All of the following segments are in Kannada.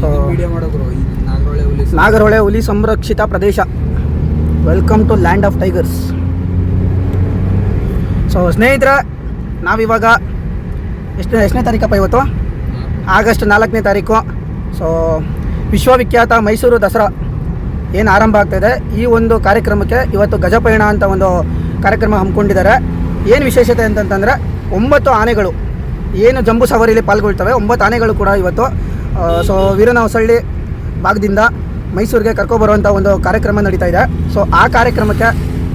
ನಾಗರಹೊಳೆ ಹುಲಿ ನಾಗರಹೊಳೆ ಹುಲಿ ಸಂರಕ್ಷಿತ ಪ್ರದೇಶ. Welcome to land of tigers so ಸ್ನೇಹಿತರೆ ನಾವಿವಾಗ ಎಷ್ಟು ಎಷ್ಟನೇ ತಾರೀಕಪ್ಪ ಇವತ್ತು? ಆಗಸ್ಟ್ ನಾಲ್ಕನೇ ತಾರೀಕು. ಸೊ ವಿಶ್ವವಿಖ್ಯಾತ ಮೈಸೂರು ದಸರಾ ಏನು ಆರಂಭ ಆಗ್ತಾಯಿದೆ ಈ ಒಂದು ಕಾರ್ಯಕ್ರಮಕ್ಕೆ ಇವತ್ತು ಗಜಪಯಣ ಅಂತ ಒಂದು ಕಾರ್ಯಕ್ರಮ ಹಮ್ಮಿಕೊಂಡಿದ್ದಾರೆ. ಏನು ವಿಶೇಷತೆ ಅಂತಂತಂದರೆ ಒಂಬತ್ತು ಆನೆಗಳು, ಏನು ಜಂಬು ಸವಾರಿಯಲ್ಲಿ ಪಾಲ್ಗೊಳ್ತವೆ, ಒಂಬತ್ತು ಆನೆಗಳು ಕೂಡ ಇವತ್ತು ಸೊ ವೀರನ ಹೊಸಳ್ಳಿ ಭಾಗದಿಂದ ಮೈಸೂರಿಗೆ ಕರ್ಕೊಬರುವಂಥ ಒಂದು ಕಾರ್ಯಕ್ರಮ ನಡೀತಾ ಇದೆ. ಸೊ ಆ ಕಾರ್ಯಕ್ರಮಕ್ಕೆ,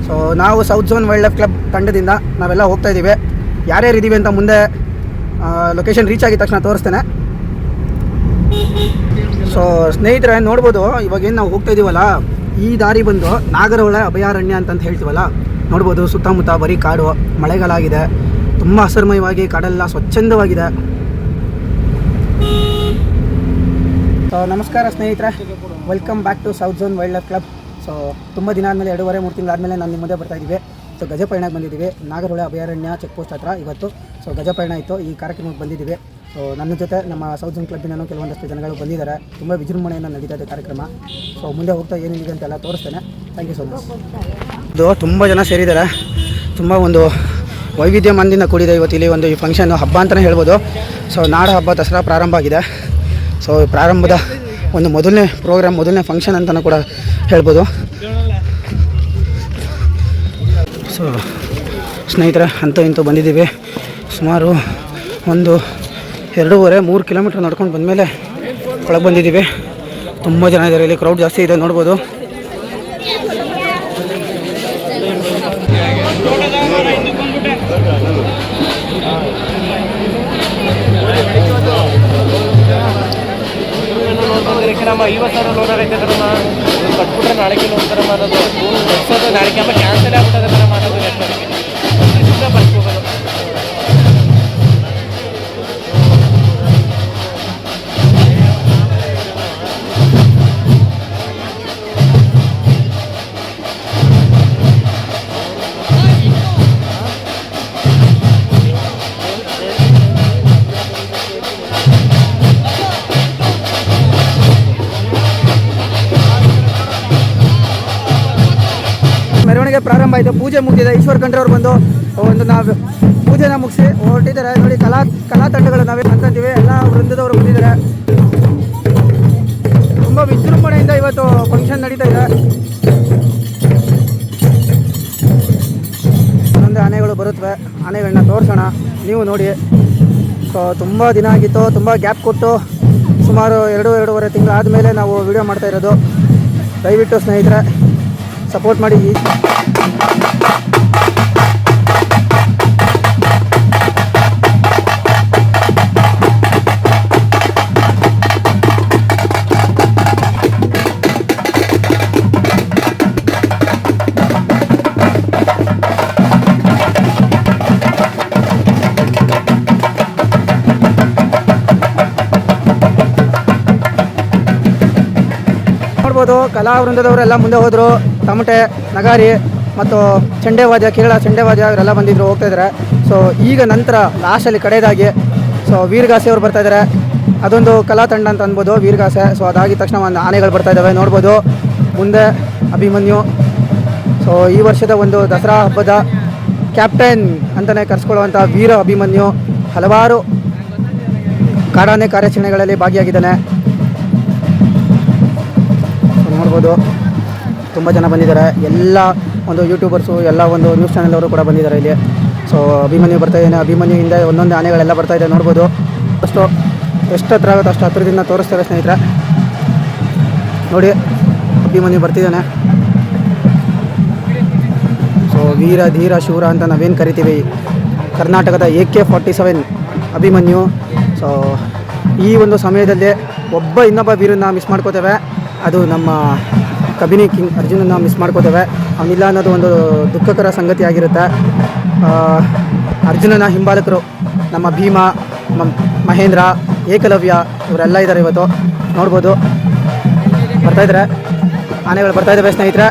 ಸೊ ನಾವು south zone wildlife club ತಂಡದಿಂದ ನಾವೆಲ್ಲ ಹೋಗ್ತಾ ಇದ್ದೀವಿ. ಯಾರ್ಯಾರು ಇದ್ದೀವಿ ಅಂತ ಮುಂದೆ ಲೊಕೇಶನ್ ರೀಚ್ ಆಗಿದ ತಕ್ಷಣ ತೋರಿಸ್ತೇನೆ. ಸೊ ಸ್ನೇಹಿತರೆ, ನೋಡ್ಬೋದು, ಇವಾಗ ಏನು ನಾವು ಹೋಗ್ತಾ ಇದ್ದೀವಲ್ಲ ಈ ದಾರಿ ಬಂದು ನಾಗರಹೊಳೆ ಅಭಯಾರಣ್ಯ ಅಂತಂತ ಹೇಳ್ತೀವಲ್ಲ, ನೋಡ್ಬೋದು ಸುತ್ತಮುತ್ತ ಬರೀ ಕಾಡು ಮಳೆಗಾಲ ಆಗಿದೆ ತುಂಬ ಹಸರ್ಮಯವಾಗಿ ಕಾಡೆಲ್ಲ ಸ್ವಚ್ಛಂದವಾಗಿದೆ. ಸೊ ನಮಸ್ಕಾರ ಸ್ನೇಹಿತರೆ. Welcome back to South Zone wildlife club so ತುಂಬ ದಿನ ಆದಮೇಲೆ ಎರಡೂವರೆ ಮೂರು ತಿಂಗಳಾದಮೇಲೆ ನಾನು ನಿಮ್ಮ ಮುಂದೆ ಬರ್ತಾ ಇದ್ದೀವಿ. ಸೊ ಗಜಪಯಣಕ್ಕೆ ಬಂದಿದ್ದೀವಿ. ನಾಗರಹೊಳೆ ಅಭಯಾರಣ್ಯ ಚೆಕ್ ಪೋಸ್ಟ್ ಹತ್ರ ಇವತ್ತು. ಸೊ ಗಜಪಯಣ ಇತ್ತು. ಈ ಕಾರ್ಯಕ್ರಮಕ್ಕೆ ಬಂದಿದ್ದೀವಿ. ಸೊ ನನ್ನ ಜೊತೆ ನಮ್ಮ ಸೌತ್ ಝೋನ್ ಕ್ಲಬ್ಬಿನೂ ಕೆಲವೊಂದಷ್ಟು ಜನಗಳು ಬಂದಿದ್ದಾರೆ. ತುಂಬ ವಿಜೃಂಭಣೆಯಿಂದ ನಡೀತಾ ಇದೆ ಕಾರ್ಯಕ್ರಮ. ಸೊ ಮುಂದೆ ಹೋಗ್ತಾ ಏನಿದೆ ಅಂತೆಲ್ಲ ತೋರಿಸ್ತೇನೆ. ಥ್ಯಾಂಕ್ ಯು ಸೊ ಮಚ್ ಇದು ತುಂಬ ಜನ ಸೇರಿದ್ದಾರೆ. ತುಂಬ ಒಂದು ವೈವಿಧ್ಯಮನದಿಂದ ಕೂಡಿದೆ ಇವತ್ತು ಇಲ್ಲಿ ಒಂದು ಈ ಫಂಕ್ಷನ್ ಹಬ್ಬ ಅಂತಲೇ ಹೇಳ್ಬೋದು. ಸೊ ನಾಡ ಹಬ್ಬ ದಸರಾ ಪ್ರಾರಂಭ ಆಗಿದೆ. ಸೊ ಪ್ರಾರಂಭದ ಒಂದು ಮೊದಲನೇ ಪ್ರೋಗ್ರಾಮ್ ಮೊದಲನೇ ಫಂಕ್ಷನ್ ಅಂತಲೂ ಕೂಡ ಹೇಳ್ಬೋದು. ಸೊ ಸ್ನೇಹಿತರೆ ಅಂತ ಇಂತೂ ಬಂದಿದ್ದೀವಿ. ಸುಮಾರು ಒಂದು ಎರಡೂವರೆ, ಮೂರು ಕಿಲೋಮೀಟ್ರ್ ನಡ್ಕೊಂಡು ಬಂದಮೇಲೆ ಒಳಗೆ ಬಂದಿದ್ದೀವಿ. ತುಂಬ ಜನ ಇದ್ದಾರೆ. ಇಲ್ಲಿ ಕ್ರೌಡ್ ಜಾಸ್ತಿ ಇದೆ, ನೋಡ್ಬೋದು. ನಮ್ಮ ಐವತ್ತು ಸಾವಿರ ಲೋನ್ ಆಗೈತೆ ನಮ್ಮ ಕಟ್ಬಿಟ್ರೆ ನಾಳೆಗೆ ಲೋನ್ ಥರ ಮಾಡೋದು ನೆಕ್ಸೋದು ನಾಳೆಗೆ ಅಮ್ಮ ಕ್ಯಾನ್ಸಲ್ ಆಗ್ಬಿಟ್ಟದ ಥರ ಮಾಡೋದು ಪ್ರಾರಂಭ ಆಯಿತು. ಪೂಜೆ ಮುಗಿದಿದೆ. ಈಶ್ವರ್ ಖಂಡ್ರೆ ಅವ್ರು ಬಂದು ಒಂದು ನಾವು ಪೂಜೆನ ಮುಗಿಸಿ ಹೊರಟಿದ್ದಾರೆ. ನೋಡಿ, ಕಲಾ ಕಲಾ ತಂಡಗಳು ನಾವೇ ಅಂತಂತೀವಿ ಎಲ್ಲ ವೃಂದದವರು ಬಂದಿದ್ದಾರೆ. ತುಂಬ ವಿಜೃಂಭಣೆಯಿಂದ ಇವತ್ತು ಫಂಕ್ಷನ್ ನಡೀತಾ ಇದೆ. ಒಂದೊಂದೇ ಆನೆಗಳು ಬರುತ್ತವೆ. ಆನೆಗಳನ್ನ ತೋರಿಸೋಣ. ನೀವು ನೋಡಿ. ಸೊ ತುಂಬ ದಿನ ಆಗಿತ್ತು. ತುಂಬ ಗ್ಯಾಪ್ ಕೊಟ್ಟು ಸುಮಾರು ಎರಡು, ಎರಡೂವರೆ ತಿಂಗಳು ಆದಮೇಲೆ ನಾವು ವಿಡಿಯೋ ಮಾಡ್ತಾ ಇರೋದು. ದಯವಿಟ್ಟು ಸ್ನೇಹಿತರೆ ಸಪೋರ್ಟ್ ಮಾಡಿ. ನೋಡ್ಬೋದು ಕಲಾ ವೃಂದದವರೆಲ್ಲ ಮುಂದೆ ಹೋದರು. ತಮಟೆ ನಗಾರಿ. ಮತ್ತು ಚಂಡೆವಾದ್ಯ ಕೇರಳ ಚಂಡೆವಾದ್ಯ ಅವರೆಲ್ಲ ಬಂದಿದ್ರು, ಹೋಗ್ತಾ ಇದ್ದಾರೆ ಸೊ ಈಗ ನಂತರ ಲಾಸ್ಟಲ್ಲಿ ಕಡೆಯದಾಗಿ ಸೊ ವೀರಗಾಸೆ ಅವರು ಬರ್ತಾ ಇದ್ದಾರೆ ಅದೊಂದು ಕಲಾ ತಂಡ ಅಂತ ಅನ್ಬೋದು ವೀರಗಾಸೆ. ಸೊ ಅದಾಗಿದ ತಕ್ಷಣ ಒಂದು ಆನೆಗಳು ಬರ್ತಾ ಇದ್ದಾವೆ ನೋಡ್ಬೋದು. ಮುಂದೆ ಅಭಿಮನ್ಯು. ಸೊ ಈ ವರ್ಷದ ಒಂದು ದಸರಾ ಹಬ್ಬದ ಕ್ಯಾಪ್ಟನ್ ಅಂತಲೇ ಕರೆಸ್ಕೊಳ್ಳುವಂಥ ವೀರ ಅಭಿಮನ್ಯು ಹಲವಾರು ಕಾಡಾನೆ ಕಾರ್ಯಾಚರಣೆಗಳಲ್ಲಿ ಭಾಗಿಯಾಗಿದ್ದಾನೆ. ನೋಡ್ಬೋದು. ತುಂಬ ಜನ ಬಂದಿದ್ದಾರೆ. ಎಲ್ಲ ಒಂದು ಯೂಟ್ಯೂಬರ್ಸು ಎಲ್ಲ ಒಂದು ನ್ಯೂಸ್ ಚಾನೆಲ್ ಅವರು ಕೂಡ ಬಂದಿದ್ದಾರೆ ಇಲ್ಲಿ. ಸೊ ಅಭಿಮನ್ಯು ಬರ್ತಾ ಇದ್ದಾನೆ. ಅಭಿಮನ್ಯು ಹಿಂದೆ ಒಂದೊಂದು ಆನೆಗಳೆಲ್ಲ ಬರ್ತಾ ಇದೆ ನೋಡ್ಬೋದು. ಅಷ್ಟು ಎಷ್ಟು ಹತ್ರ ಆಗುತ್ತೆ ಅಷ್ಟು ಹತ್ರದಿಂದ ತೋರಿಸ್ತಾರೆ ಸ್ನೇಹಿತರೆ. ನೋಡಿ, ಅಭಿಮನ್ಯು ಬರ್ತಿದ್ದಾನೆ. ಸೊ ವೀರ, ಧೀರ, ಶೂರ ಅಂತ ನಾವೇನು ಕರಿತೀವಿ? ಕರ್ನಾಟಕದ A K forty seven Abhimanyu. So ಈ ಒಂದು ಸಮಯದಲ್ಲಿ ಒಬ್ಬ ಇನ್ನೊಬ್ಬ ವೀರನ್ನ ಮಿಸ್ ಮಾಡ್ಕೋತೇವೆ. ಅದು ನಮ್ಮ ಕಬಿನಿ ಕಿಂಗ್ ಅರ್ಜುನನ್ನ ಮಿಸ್ ಮಾಡ್ಕೋತೇವೆ. ಅವನಿಲ್ಲ ಅನ್ನೋದು ಒಂದು ದುಃಖಕರ ಸಂಗತಿ ಆಗಿರುತ್ತೆ. ಅರ್ಜುನನ ಹಿಂಬಾಲಕರು ನಮ್ಮ ಭೀಮ ಮಹೇಂದ್ರ, ಏಕಲವ್ಯ ಇವರೆಲ್ಲ ಇದ್ದಾರೆ ಇವತ್ತು. ನೋಡ್ಬೋದು. ಬರ್ತಾ ಇದ್ದಾರೆ ಆನೆಗಳು ಬರ್ತಾಯಿದ್ದಾವೆ ಸ್ನೇಹಿತರೆ.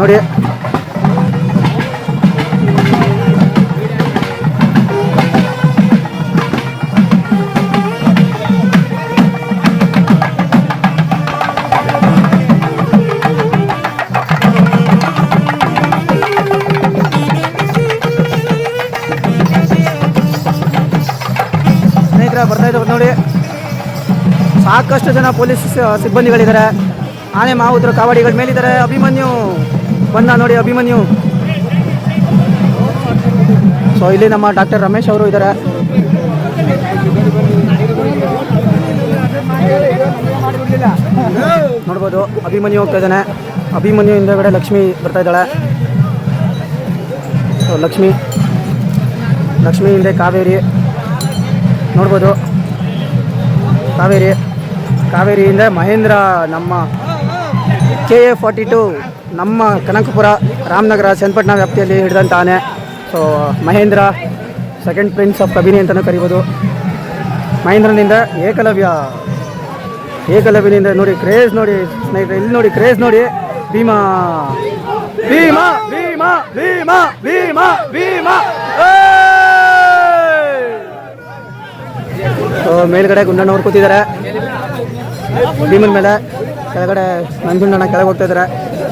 ನೋಡಿ. ನೋಡಿ. ಸಾಕಷ್ಟು ಜನ ಪೊಲೀಸ್ ಸಿಬ್ಬಂದಿಗಳಿದ್ದಾರೆ. ಆನೆ ಮಾವುದ್ರ ಕಾವಾಡಿಗಳ ಮೇಲಿದ್ದಾರೆ. ಅಭಿಮನ್ಯು, ಬಂದ ನೋಡಿ ಅಭಿಮನ್ಯು. ಸೊ ಇಲ್ಲಿ ನಮ್ಮ ಡಾಕ್ಟರ್ ರಮೇಶ್ ಅವರು ಇದ್ದಾರೆ. ನೋಡ್ಬೋದು, ಅಭಿಮನ್ಯು ಹೋಗ್ತಾ ಇದ್ದಾನೆ. ಅಭಿಮನ್ಯು ಹಿಂದೆಗಡೆ ಲಕ್ಷ್ಮಿ ಬರ್ತಾ ಇದ್ದಾಳೆ. ಲಕ್ಷ್ಮಿ ಲಕ್ಷ್ಮಿ ಹಿಂದೆ ಕಾವೇರಿ. ನೋಡ್ಬೋದು. ಕಾವೇರಿ, ಕಾವೇರಿಯಿಂದ ಮಹೇಂದ್ರ ನಮ್ಮ ಕೆ ಎ ಫಾರ್ಟಿ ಟು ನಮ್ಮ ಕನಕಪುರ, ರಾಮನಗರ, ಚನ್ನಪಟ್ಟಣ ವ್ಯಾಪ್ತಿಯಲ್ಲಿ ಹಿಡಿದಂಥ ಆನೆ so Mahendra second prince of Kabini ಅಂತಲೂ ಕರಿಬೋದು. ಮಹೇಂದ್ರನಿಂದ ಏಕಲವ್ಯ. ಏಕಲವ್ಯನಿಂದ ನೋಡಿ ಕ್ರೇಜ್ ನೋಡಿ, ಸ್ನೇಹಿತರೆ, ಇಲ್ಲಿ ನೋಡಿ ಕ್ರೇಜ್ ನೋಡಿ. ಭೀಮಾ. ಭೀಮಾ ಭೀಮಾ ಭೀಮಾ ಭೀಮಾ ಭೀಮಾ ಮೇಲ್ಗಡೆ ಗುಂಡಣ್ಣವ್ರು ಕೂತಿದ್ದಾರೆ. ಭೀಮನ ಮೇಲೆ. ಕೆಳಗಡೆ ನಂಜುಂಡಣ್ಣ ಕೆಳಗೆ ಹೋಗ್ತಾ ಇದ್ದಾರೆ.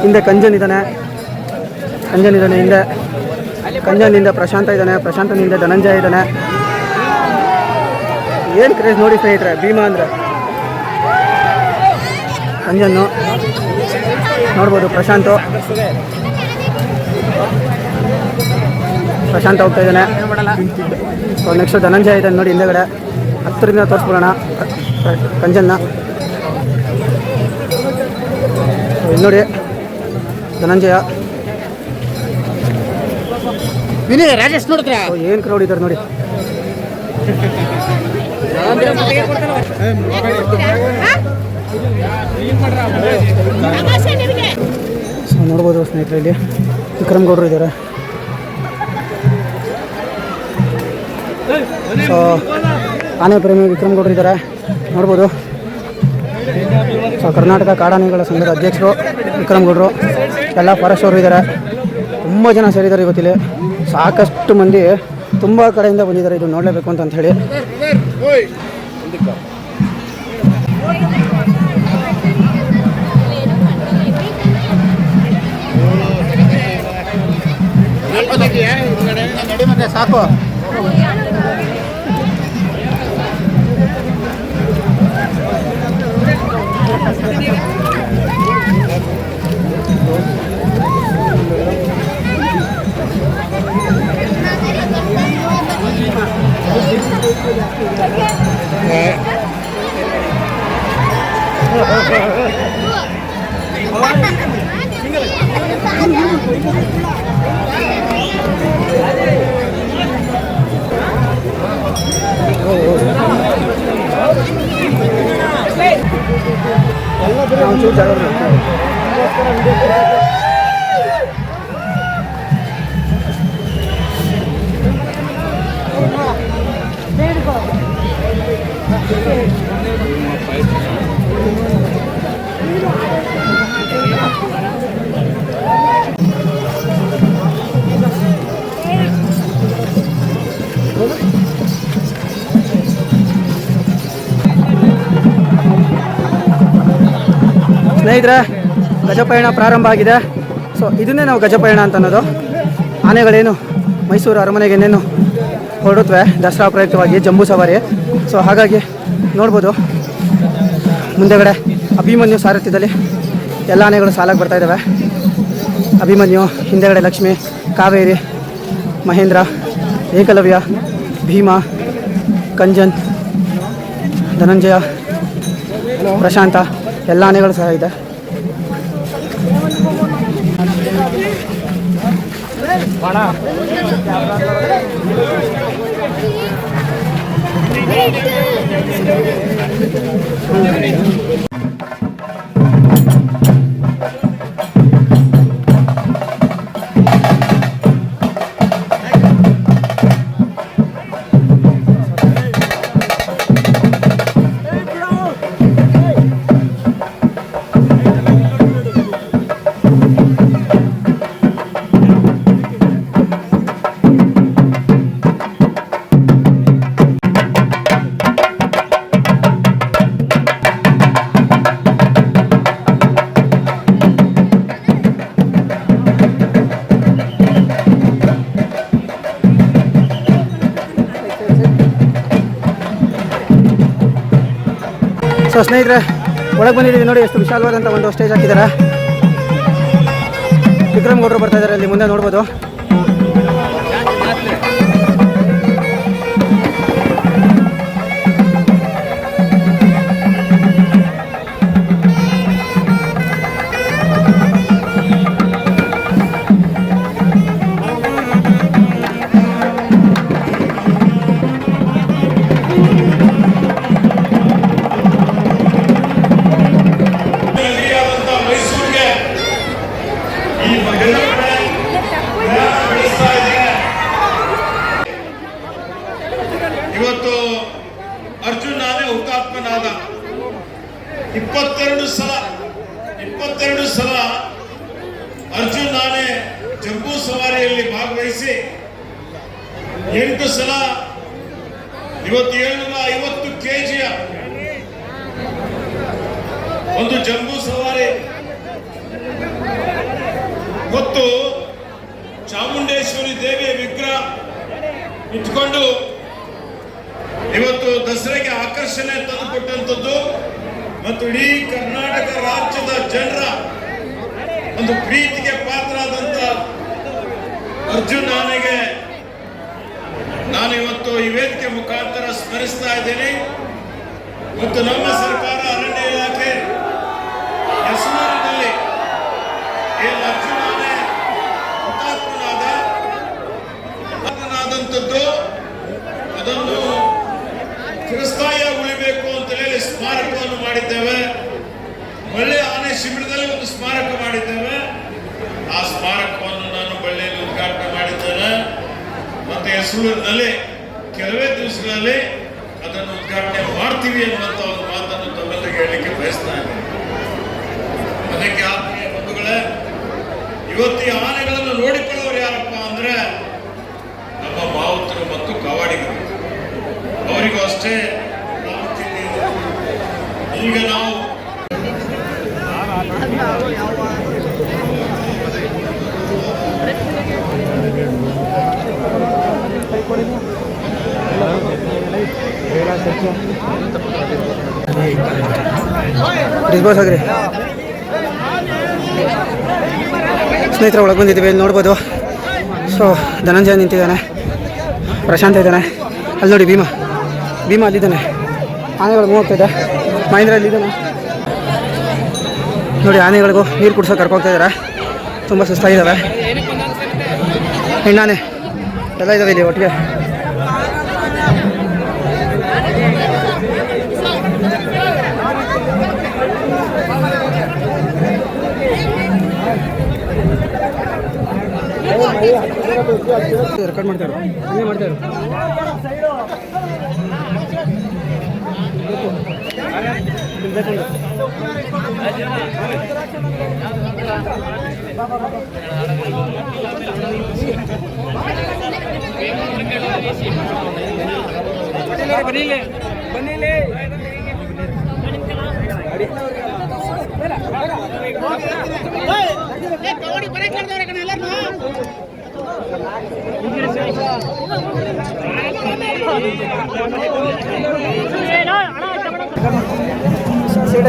ಹಿಂದೆ ಕಂಜನ್ ಇದ್ದಾನೆ. ಕಂಜನ್ ಇದ್ದಾನೆ ಹಿಂದೆ. ಕಂಜನ್ನಿಂದ ಪ್ರಶಾಂತ ಇದ್ದಾನೆ. ಪ್ರಶಾಂತನಿಂದ ಧನಂಜಯ ಇದ್ದಾನೆ. ಏನು ಕ್ರೇಜ್ ನೋಡಿ ಸ್ನೇಹಿತರೆ, ಭೀಮ ಅಂದರೆ. ಕಂಜನ್ನು. ನೋಡ್ಬೋದು ಪ್ರಶಾಂತು. ಪ್ರಶಾಂತ ಹೋಗ್ತಾ ಇದ್ದಾನೆ. ನೆಕ್ಸ್ಟ್ ಧನಂಜಯ ಇದ್ದಾನೆ ನೋಡಿ ಹಿಂದೆಗಡೆ. ಹತ್ತರಿಂದ ತೋರಿಸ್ಬಿಡೋಣ. ಕಂಜನ್ನ. ಇಲ್ಲಿ ನೋಡಿ ಧನಂಜಯ. ರಾಜೇಶ್ ನೋಡಿದ್ರ? ಏನು ಕ್ರೌಡ್ ಇದ್ದಾರೆ ನೋಡಿ. ಸೊ ನೋಡ್ಬೋದು ಸ್ನೇಹಿತರೆ ಇಲ್ಲಿ. ವಿಕ್ರಮ್ ಗೌಡ್ರು ಇದ್ದಾರೆ ಸೊ ಆನೆ ಪ್ರೇಮಿ ವಿಕ್ರಮ್ ಗೌಡ್ರು ಇದ್ದಾರೆ. ನೋಡ್ಬೋದು. ಸೊ ಕರ್ನಾಟಕ ಕಾಡಾನೆಗಳ ಸಂಘದ ಅಧ್ಯಕ್ಷರು ವಿಕ್ರಮ್ ಗೌಡ್ರು ಎಲ್ಲ ಫಾರೆಸ್ಟ್ ಅವರು ಇದ್ದಾರೆ. ತುಂಬ ಜನ ಸೇರಿದ್ದಾರೆ ಇವತ್ತಿಲ್ಲಿ. ಸಾಕಷ್ಟು ಮಂದಿ ತುಂಬ ಕಡೆಯಿಂದ ಬಂದಿದ್ದಾರೆ. ಇದು ನೋಡಲೇಬೇಕು ಅಂತ ಹೇಳಿ. ಸಾಕು. Nè. Oh, oh, oh. ಒಂಚೂರು ಜಾಗ ಬಿಡಿ. ಸ್ನೇಹಿತರೆ, ಗಜಪಯಣ ಪ್ರಾರಂಭ ಆಗಿದೆ. ಸೊ ಇದನ್ನೇ ನಾವು ಗಜಪಯಣ ಅಂತ ಅನ್ನೋದು. ಆನೆಗಳೇನು ಮೈಸೂರು ಅರಮನೆಗೆ ಏನೇನು ಹೊರಡುತ್ತವೆ, ದಸರಾ ಪ್ರಯುಕ್ತವಾಗಿ ಜಂಬೂ ಸವಾರಿ. ಸೊ ಹಾಗಾಗಿ ನೋಡ್ಬೋದು. ಮುಂದೆಗಡೆ ಅಭಿಮನ್ಯು ಸಾರಥ್ಯದಲ್ಲಿ ಎಲ್ಲ ಆನೆಗಳು ಸಾಲಾಗಿ ಬರ್ತಾ ಇದ್ದಾವೆ ಅಭಿಮನ್ಯು, ಹಿಂದೆಗಡೆ ಲಕ್ಷ್ಮಿ, ಕಾವೇರಿ, ಮಹೇಂದ್ರ, ಏಕಲವ್ಯ, ಭೀಮಾ, ಕಂಜನ್, ಧನಂಜಯ, ಪ್ರಶಾಂತ, ಎಲ್ಲ ಆನೆಗಳು ಸಹ ಇದೆ. வாடா ಸ್ನೇಹಿತರೆ, ಒಳಗೆ ಬಂದಿದ್ದೀವಿ ನೋಡಿ, ಎಷ್ಟು ವಿಶಾಲವಾದಂಥ ಒಂದು ಸ್ಟೇಜ್ ಹಾಕಿದ್ದಾರೆ ವಿಕ್ರಮ್ ಗೌಡರು ಬರ್ತಾ ಇದ್ದಾರೆ ಅಲ್ಲಿ ಮುಂದೆ ನೋಡ್ಬೋದು. ಹುತಾತ್ಮನಾದ ಇಪ್ಪತ್ತೆರಡು ಸಲ ಇಪ್ಪತ್ತೆರಡು ಸಲ ಅರ್ಜುನ್ ನಾನೇ ಜಂಬೂ ಸವಾರಿಯಲ್ಲಿ ಭಾಗವಹಿಸಿ ಎಂಟು ಸಲ ಇವತ್ತು ಏಳ್ನೂರ ಐವತ್ತು ಕೆಜಿಯ ಒಂದು ಜಂಬೂ ಸವಾರಿ. ಮತ್ತು ಚಾಮುಂಡೇಶ್ವರಿ ದೇವಿಯ ವಿಗ್ರಹ ಇಟ್ಕೊಂಡು ಇವತ್ತು ದಸರೆಗೆ ಆಕರ್ಷಣೆ ತಂದುಕೊಟ್ಟಂಥದ್ದು ಮತ್ತು ಇಡೀ ಕರ್ನಾಟಕ ರಾಜ್ಯದ ಜನರ ಒಂದು ಪ್ರೀತಿಗೆ ಪಾತ್ರರಾದಂಥ ಅರ್ಜುನ್ ಆನೆಗೆ ನಾನು ಇವತ್ತು ಈ ವೇದಿಕೆ ಮುಖಾಂತರ ಸ್ಮರಿಸ್ತಾ ಇದ್ದೇನೆ. ಮತ್ತು ನಮ್ಮ ಸರ್ಕಾರ ಅರಣ್ಯ ಇಲಾಖೆ ಹೆಸರಿನಲ್ಲಿ ಏನು ಆನೆ ಹುತಾತ್ಮನಾದ ಹುತಾತ್ಮನಾದಂಥದ್ದು ಚಿರಸ್ಥಾಯಿಯಾಗಿ ಉಳಿಬೇಕು ಅಂತ ಹೇಳಿ ಸ್ಮಾರಕವನ್ನು ಮಾಡಿದ್ದೇವೆ. ಒಳ್ಳೆ ಆನೆ ಶಿಬಿರದಲ್ಲಿ ಒಂದು ಸ್ಮಾರಕ ಮಾಡಿದ್ದೇವೆ. ಆ ಸ್ಮಾರಕವನ್ನು ನಾನು ಬಳ್ಳಿಯಲ್ಲಿ ಉದ್ಘಾಟನೆ ಮಾಡಿದ್ದೇನೆ. ಮತ್ತೆ ಹೆಸರಿನಲ್ಲಿ ಕೆಲವೇ ದಿವಸಗಳಲ್ಲಿ ಅದನ್ನು ಉದ್ಘಾಟನೆ ಮಾಡ್ತೀವಿ ಅನ್ನುವಂತ ಒಂದು ಮಾತನ್ನು ತಮ್ಮಲ್ಲಿ ಹೇಳಲಿಕ್ಕೆ ಬಯಸ್ತಾ ಇದ್ದೇನೆ. ಅದಕ್ಕೆ ಆತ್ಮೀಯ ಬಂಧುಗಳೇ, ಇವತ್ತು ಆನೆಗಳನ್ನು ನೋಡಿಕೊಳ್ಳೋರು ಯಾರಪ್ಪ ಅಂದ್ರೆ ನಮ್ಮ ಮಾವುತರು ಮತ್ತು ಕವಾಡಿಗರು. ಅವರಿಗೂ ಅಷ್ಟೇ ಈಗ ನಾವು ಡಿಸ್ಬೋಸ್ ಆಗ್ರಿ ಸ್ನೇಹಿತರ, ಒಳಗೆ ಬಂದಿದ್ದೀವಿ, ಇಲ್ಲಿ ನೋಡ್ಬೋದು. ಸೊ ಧನಂಜಯ ನಿಂತಿದ್ದಾನೆ. ಪ್ರಶಾಂತ ಇದ್ದಾನೆ. ಅಲ್ಲಿ ನೋಡಿ ಭೀಮಾ. ಭೀಮಾ ಅಲ್ಲಿದ್ದಾನೆ. ಆನೆಗಳು ಮೂವ್ ಆಗ್ತಾಯಿದೆ ಮಹೇಂದ್ರ ಅಲ್ಲಿದ್ದಾನೆ ನೋಡಿ ಆನೆಗಳಿಗೂ ನೀರು ಕುಡಿಸೋ ಕರ್ಕೊಳ್ತಾ ಇದ್ದಾರೆ ತುಂಬ ಸುಸ್ತಾಗಿದ್ದಾವೆ ಹೆಣ್ಣಾನೆ ಎಲ್ಲ ಇದ್ದಾವೆ ಇಲ್ಲಿ ಒಟ್ಟಿಗೆ. ರೆಕಾರ್ಡ್ ಮಾಡ್ತಾರೆ ಬನ್ನಿಲೆ ಬನ್ನಿಲೆ ಸೈಡ್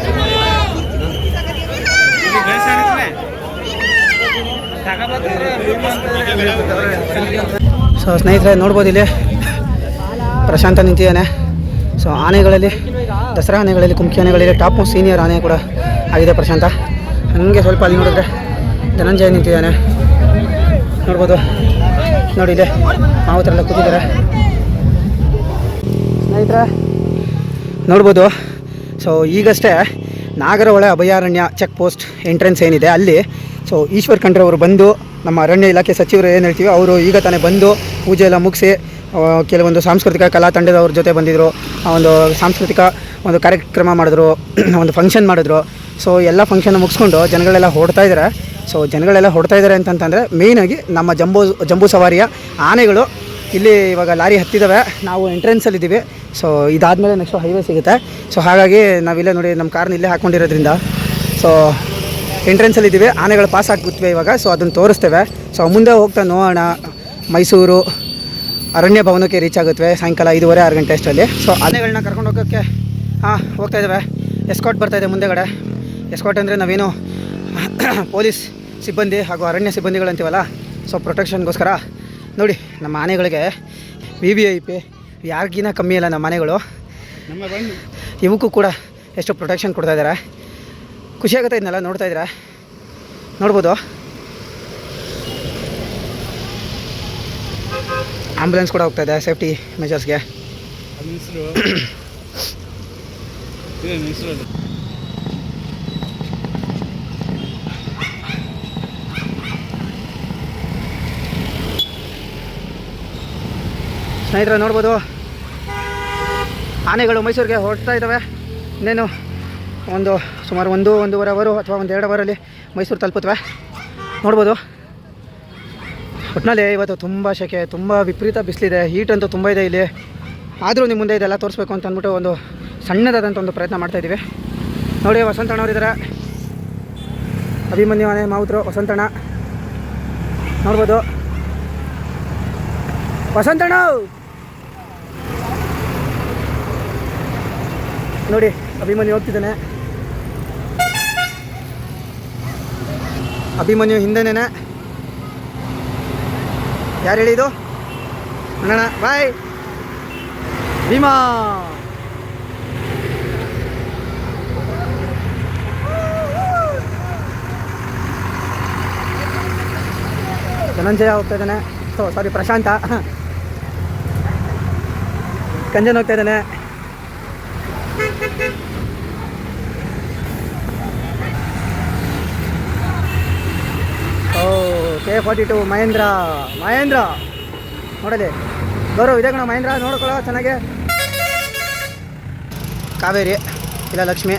ಸೊ ಸ್ನೇಹಿತರೆ, ನೋಡ್ಬೋದು ಇಲ್ಲಿ ಪ್ರಶಾಂತ ನಿಂತಿದ್ದಾನೆ. ಸೊ ಆನೆಗಳಲ್ಲಿ, ದಸರಾ ಆನೆಗಳಲ್ಲಿ ಕುಮ್ಕಿ ಆನೆಗಳಲ್ಲಿ ಟಾಪ್ ಸೀನಿಯರ್ ಆನೆ ಕೂಡ ಆಗಿದೆ ಪ್ರಶಾಂತ. ಹಂಗೆ ಸ್ವಲ್ಪ ಅಲ್ಲಿ ನೋಡಿದ್ರೆ ಧನಂಜಯ ನಿಂತಿದ್ದಾನೆ. ನೋಡ್ಬೋದು. ನೋಡಿ ಇಲ್ಲಿ ಎಲ್ಲ ಕೂತಿದ್ದಾರೆ. ಸ್ನೇಹಿತರೆ, ನೋಡ್ಬೋದು. ಸೊ ಈಗಷ್ಟೇ ನಾಗರಹೊಳೆ ಅಭಯಾರಣ್ಯ ಚೆಕ್ ಪೋಸ್ಟ್ ಎಂಟ್ರೆನ್ಸ್ ಏನಿದೆ, ಅಲ್ಲಿ ಸೊ ಈಶ್ವರ್ ಖಂಡ್ರೆ ಅವರು ಬಂದು ನಮ್ಮ ಅರಣ್ಯ ಇಲಾಖೆ ಸಚಿವರು ಏನು ಹೇಳ್ತೀವಿ, ಅವರು ಈಗ ತಾನೇ ಬಂದು ಪೂಜೆ ಎಲ್ಲ ಮುಗಿಸಿ ಕೆಲವೊಂದು ಸಾಂಸ್ಕೃತಿಕ ಕಲಾ ತಂಡದವ್ರ ಜೊತೆ ಬಂದಿದ್ದರು ಒಂದು ಸಾಂಸ್ಕೃತಿಕ ಒಂದು ಕಾರ್ಯಕ್ರಮ ಮಾಡಿದ್ರು, ಒಂದು ಫಂಕ್ಷನ್ ಮಾಡಿದ್ರು. ಸೊ ಎಲ್ಲ ಫಂಕ್ಷನ್ ಮುಗಿಸ್ಕೊಂಡು ಜನಗಳೆಲ್ಲ ಹೊಡ್ತಾ ಇದ್ದಾರೆ ಸೊ ಜನಗಳೆಲ್ಲ ಹೊಡ್ತಾ ಇದ್ದಾರೆ ಅಂತಂತಂದರೆ ಮೇಯ್ನಾಗಿ ನಮ್ಮ ಜಂಬೂ ಜಂಬೂ ಸವಾರಿಯ ಆನೆಗಳು ಇಲ್ಲಿ ಇವಾಗ ಲಾರಿ ಹತ್ತಿದ್ದಾವೆ ನಾವು ಎಂಟ್ರೆನ್ಸಲ್ಲಿದ್ದೀವಿ ಸೊ ಇದಾದಮೇಲೆ ನೆಕ್ಸ್ಟು ಹೈವೇ ಸಿಗುತ್ತೆ. ಸೊ ಹಾಗಾಗಿ ನಾವಿಲ್ಲೇ ನೋಡಿ ನಮ್ಮ ಕಾರ್ನ ಇಲ್ಲೇ ಹಾಕ್ಕೊಂಡಿರೋದ್ರಿಂದ ಸೊ ಎಂಟ್ರೆನ್ಸಲ್ಲಿ ಇದ್ದೀವಿ ಆನೆಗಳು ಪಾಸ್ ಆಗಿಬಿಡ್ತೀವಿ ಇವಾಗ. ಸೊ ಅದನ್ನು ತೋರಿಸ್ತೇವೆ. ಸೊ ಮುಂದೆ ಹೋಗ್ತಾ ನೋಡೋಣ. ಮೈಸೂರು ಅರಣ್ಯ ಭವನಕ್ಕೆ ರೀಚ್ ಆಗುತ್ತವೆ ಸಾಯಂಕಾಲ ಐದೂವರೆ, ಆರು ಗಂಟೆ ಅಷ್ಟರಲ್ಲಿ. ಸೊ ಆನೆಗಳನ್ನ ಕರ್ಕೊಂಡು ಹೋಗೋಕ್ಕೆ ಹಾಂ, ಹೋಗ್ತಾ ಇದ್ದಾವೆ. ಎಸ್ಕಾಟ್ ಬರ್ತಾಯಿದೆ ಮುಂದೆಗಡೆ. ಎಸ್ಕಾಟ್ ಅಂದರೆ ನಾವೇನು ಪೊಲೀಸ್ ಸಿಬ್ಬಂದಿ ಹಾಗೂ ಅರಣ್ಯ ಸಿಬ್ಬಂದಿಗಳಂತೀವಲ್ಲ? ಸೊ ಪ್ರೊಟೆಕ್ಷನ್ಗೋಸ್ಕರ ನೋಡಿ, ನಮ್ಮ ಆನೆಗಳಿಗೆ ವಿ ವಿ ಐ ಪಿ ಯಾರಿಗಿನ ಕಮ್ಮಿ ಇಲ್ಲ ನಮ್ಮ ಮನೆಗಳು. ಇವಕ್ಕೂ ಕೂಡ ಎಷ್ಟು ಪ್ರೊಟೆಕ್ಷನ್ ಕೊಡ್ತಾ ಇದ್ದಾರೆ ಖುಷಿ ಆಗುತ್ತೆ ಇದನ್ನೆಲ್ಲ ನೋಡ್ತಾ ಇದ್ದೀರಾ ನೋಡ್ಬೋದು. ಆಂಬುಲೆನ್ಸ್ ಕೂಡ ಹೋಗ್ತಾ ಇದೆ ಸೇಫ್ಟಿ ಮೆಜರ್ಸ್ಗೆ ಸ್ನೇಹಿತರೆ, ನೋಡ್ಬೋದು. ಆನೆಗಳು ಮೈಸೂರಿಗೆ ಹೊರಡ್ತಾ ಇದ್ದಾವೆ. ಇನ್ನೇನು ಒಂದು ಸುಮಾರು ಒಂದು, ಒಂದೂವರೆ ಅವರು ಅಥವಾ ಒಂದು ಎರಡು ಅವರಲ್ಲಿ ಮೈಸೂರು ತಲುಪುತ್ತವೆ. ನೋಡ್ಬೋದು. ಒಟ್ಟಿನಲ್ಲಿ ಇವತ್ತು ತುಂಬ ಶೆಕೆ, ತುಂಬ ವಿಪರೀತ ಬಿಸಿಲಿದೆ. ಹೀಟ್ ಅಂತೂ ತುಂಬ ಇದೆ ಇಲ್ಲಿ. ಆದರೂ ನಿಮ್ಮ ಮುಂದೆ ಇದೆಲ್ಲ ತೋರಿಸ್ಬೇಕು ಅಂತ ಅಂದ್ಬಿಟ್ಟು ಒಂದು ಸಣ್ಣದಾದಂಥ ಒಂದು ಪ್ರಯತ್ನ ಮಾಡ್ತಾಯಿದ್ದೀವಿ ನೋಡಿ ವಸಂತಣ್ಣವರಿದ್ದಾರೆ ಅಭಿಮನ್ಯು ಆನೆ, ಮಾವುತರು, ವಸಂತಣ್ಣ. ನೋಡ್ಬೋದು. ವಸಂತಣ್ಣ ನೋಡಿ, ಅಭಿಮನ್ಯು ಹೋಗ್ತಿದ್ದಾನೆ. ಅಭಿಮನ್ಯು ಹಿಂದೆನೇ ಯಾರು ಹೇಳಿದು ಅಣ್ಣ ಬಾಯ್. ಭೀಮಾ. ಧನಂಜಯ ಹೋಗ್ತಾ ಇದ್ದಾನೆ. ಸೊ ಸಾರಿ ಪ್ರಶಾಂತ. ಕಂಜನ್ ಹೋಗ್ತಾ ಇದ್ದಾನೆ. O K forty two Mahendra Mahendra. ನೋಡಲಿ. ಗೌರವ್, ಇದೆ ಕಣ ಮಹೇಂದ್ರ, ನೋಡ್ಕೊಳ್ಳೋ, ಚೆನ್ನಾಗೆ. ಕಾವೇರಿ, ಇಲ್ಲ ಲಕ್ಷ್ಮಿ.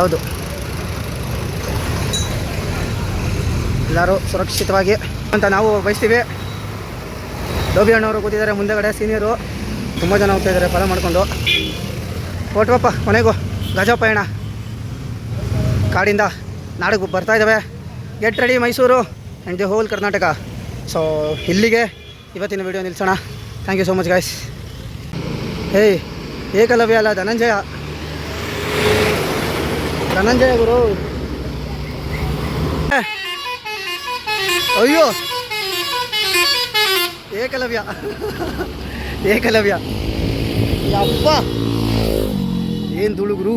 ಹೌದು. ಎಲ್ಲರೂ ಸುರಕ್ಷಿತವಾಗಿ ಅಂತ ನಾವು ಬಯಸ್ತೀವಿ. ಡೋಬಿ ಅಣ್ಣವರು ಕೂತಿದ್ದಾರೆ ಮುಂದೆಗಡೆ, ಸೀನಿಯರು. ತುಂಬ ಜನ ಹೋಗ್ತಾ ಇದ್ದಾರೆ ಫಾಲೋ ಮಾಡಿಕೊಂಡು. ಹೊಟ್ವಪ್ಪ ಕೊನೆಗೂ ಗಜ ಪಯಣ ಕಾಡಿಂದ ನಾಡಿಗೆ ಬರ್ತಾ ಇದ್ದಾವೆ get ready Mysuru and the whole Karnataka so ಇಲ್ಲಿಗೆ ಇವತ್ತಿನ video ನಿಲ್ಸೋಣ. Thank you so much guys ಏಯ್ ಏಕಲವ್ಯ ಅಲ್ಲ ಧನಂಜಯ. ಧನಂಜಯ ಗುರು. ಅಯ್ಯೋ! ಏಕಲವ್ಯ. ಏಕಲವ್ಯ. ಯಪ್ಪ! ಏನು ತುಳು ಗುರು?